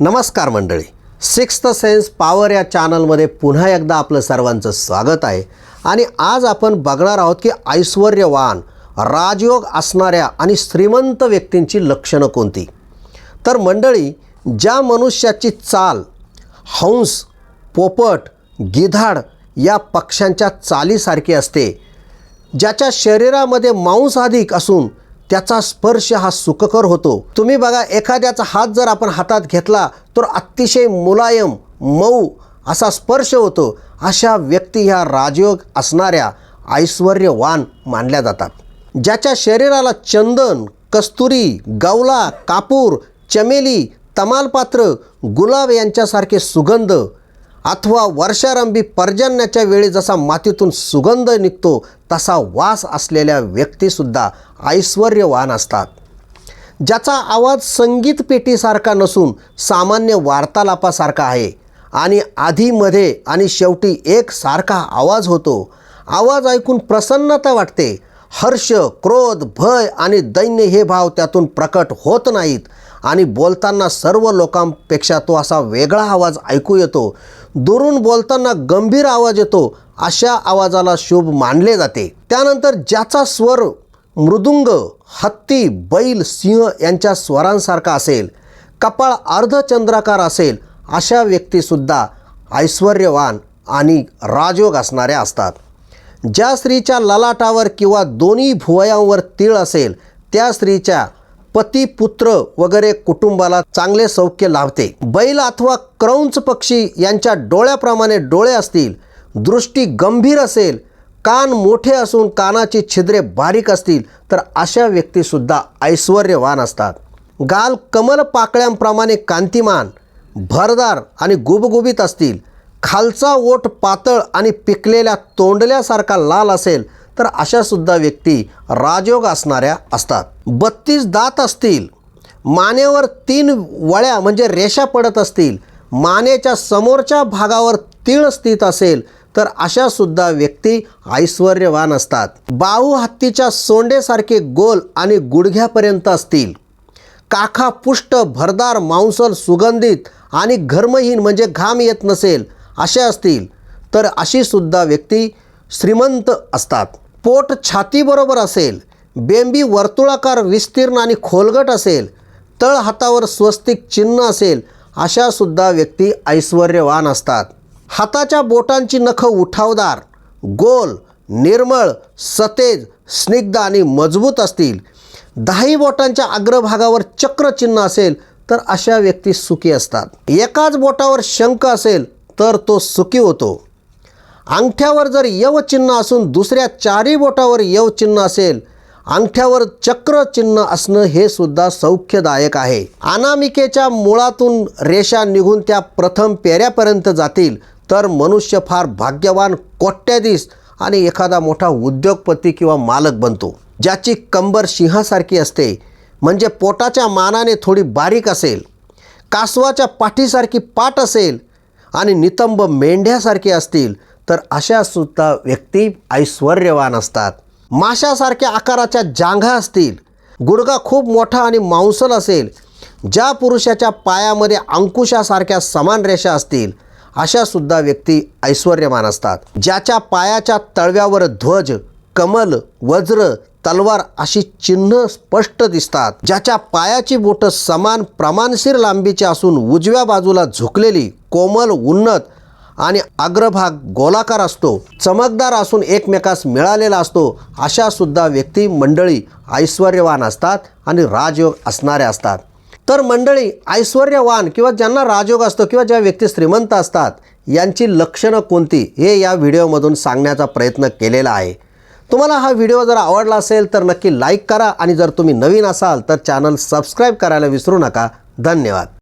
नमस्कार मंडळी. Sixth sense power या चॅनलमध्ये पुन्हा एकदा आपलं सर्वांचं स्वागत आहे. आणि आज आपण बघणार आहोत की ऐश्वर्यवान राजयोग असणाऱ्या आणि श्रीमंत व्यक्तींची लक्षणं कोणती? तर मंडळी ज्या मनुष्याची चाल हंस पोपट गिधाड या पक्ष्यांच्या चालीसारखी असते ज्याच्या शरीरामध्ये मांस अधिक असून त्याचा स्पर्श हा सुखकर होतो. तुम्ही बघा एखाद्याचा हात जर आपण हातात घेतला तर अतिशय मुलायम मऊ असा स्पर्श होतो. अशा व्यक्ती ह्या राजयोग असणाऱ्या ऐश्वर्यवान मानल्या जातात. ज्याच्या शरीराला चंदन कस्तुरी गवला कापूर चमेली तमालपात्र गुलाब यांच्यासारखे सुगंध अथवा वर्षारंभी पर्जन्याच्या वेळी जसा मातीतून सुगंध निघतो तसा वास असलेल्या व्यक्तीसुद्धा ऐश्वर्यवान असतात. ज्याचा आवाज संगीत पेटीसारखा नसून सामान्य वार्तालापासारखा आहे आणि आधीमध्ये आणि शेवटी एक सारखा आवाज होतो. आवाज ऐकून प्रसन्नता वाटते. हर्ष क्रोध भय आणि दैन्य हे भाव त्यातून प्रकट होत नाहीत. आणि बोलताना सर्व लोकांपेक्षा तो असा वेगळा आवाज ऐकू येतो. दुरून बोलताना गंभीर आवाज येतो अशा आवाजाला शुभ मानले जाते. त्यानंतर ज्याचा स्वर मृदुंग हत्ती बैल सिंह यांच्या स्वरांसारखा असेल कपाळ अर्धचंद्राकार असेल अशा व्यक्तीसुद्धा ऐश्वर्यवान आणि राजयोग असणाऱ्या असतात. ज्या स्त्रीच्या ललाटावर किंवा दोन्ही भुवयांवर तीळ असेल त्या स्त्रीच्या पती पुत्र वगैरे कुटुंबाला चांगले सौख्य लाभते. बैल अथवा क्रौंच पक्षी यांच्या डोळ्याप्रमाणे डोळे असतील दृष्टी गंभीर असेल कान मोठे असून कानाची छिद्रे बारीक असतील तर अशा व्यक्तीसुद्धा ऐश्वर्यवान असतात. गाल कमल पाकळ्यांप्रमाणे कांतिमान भरदार आणि गुबगुबीत असतील. खालचा ओठ पातळ आणि पिकलेल्या तोंडल्यासारखा लाल असेल तर अशासुद्धा व्यक्ती राजयोग असणाऱ्या असतात. बत्तीस दात असतील मानेवर तीन वळ्या म्हणजे रेषा पडत असतील मानेच्या समोरच्या भागावर तीळ स्थित असेल तर अशासुद्धा व्यक्ती ऐश्वर्यवान असतात. बाहू हत्तीच्या सोंडेसारखे गोल आणि गुडघ्यापर्यंत असतील. काखा पुष्ट भरदार मांसल सुगंधित आणि घर्महीन म्हणजे घाम येत नसेल असे असतील तर अशी सुद्धा व्यक्ती श्रीमंत असतात. पोट छातीबरोबर असेल बेंबी वर्तुळाकार विस्तीर्ण आणि खोलगट असेल तळ हातावर स्वस्तिक चिन्ह असेल अशासुद्धा व्यक्ती ऐश्वर्यवान असतात. हाताच्या बोटांची नखं उठावदार गोल निर्मळ सतेज स्निग्ध आणि मजबूत असतील. दहाही बोटांच्या अग्रभागावर चक्रचिन्ह असेल तर अशा व्यक्ती सुखी असतात. एकाच बोटावर शंख असेल तर तो सुखी होतो. अंगठ्यावर जर यव चिन्ह असून दुसऱ्या चारी बोटावर यव चिन्ह असेल अंगठ्यावर चक्र चिन्ह असणं हे सुद्धा सौख्यदायक आहे. अनामिकेच्या मुळातून रेषा निघून त्या प्रथम पेऱ्यापर्यंत जातील तर मनुष्य फार भाग्यवान कोट्याधीश आणि एखादा मोठा उद्योगपती किंवा मालक बनतो ज्याची कंबर सिंहासारखी असते. म्हणजे पोटाच्या मानाने थोडी बारीक असेल कासवाच्या पाठीसारखी पाठ असेल आणि नितंब मेंढ्यासारखे असतील तर अशा सुद्धा व्यक्ती ऐश्वर्यवान असतात. माशासारख्या आकाराच्या जांघा असतील गुडगा खूप मोठा आणि मांसल असेल ज्या पुरुषाच्या पायामध्ये अंकुशासारख्या समान रेषा असतील अशा सुद्धा व्यक्ती ऐश्वर्यवान असतात. ज्याच्या पायाच्या तळव्यावर ध्वज कमल वज्र तलवार अशी चिन्ह स्पष्ट दिसतात. ज्याच्या पायाची बोटं समान प्रमाणशीर लांबीची असून उजव्या बाजूला झुकलेली कोमल उन्नत आणि अग्रभाग गोलाकार असतो चमकदार असून एकमेकास मिळालेला असतो अशा सुद्धा व्यक्ती मंडळी ऐश्वर्यवान असतात आणि राजयोग असणाऱ्या असतात. तर मंडळी ऐश्वर्यवान किंवा ज्यांना राजयोग असतो किंवा ज्या व्यक्ती श्रीमंत असतात यांची लक्षणं कोणती हे या व्हिडिओमधून सांगण्याचा प्रयत्न केलेला आहे. तुम्हाला हा व्हिडिओ जर आवडला असेल तर नक्की लाईक करा आणि जर तुम्ही नवीन असाल तर चॅनल सबस्क्राईब करायला विसरू नका. धन्यवाद.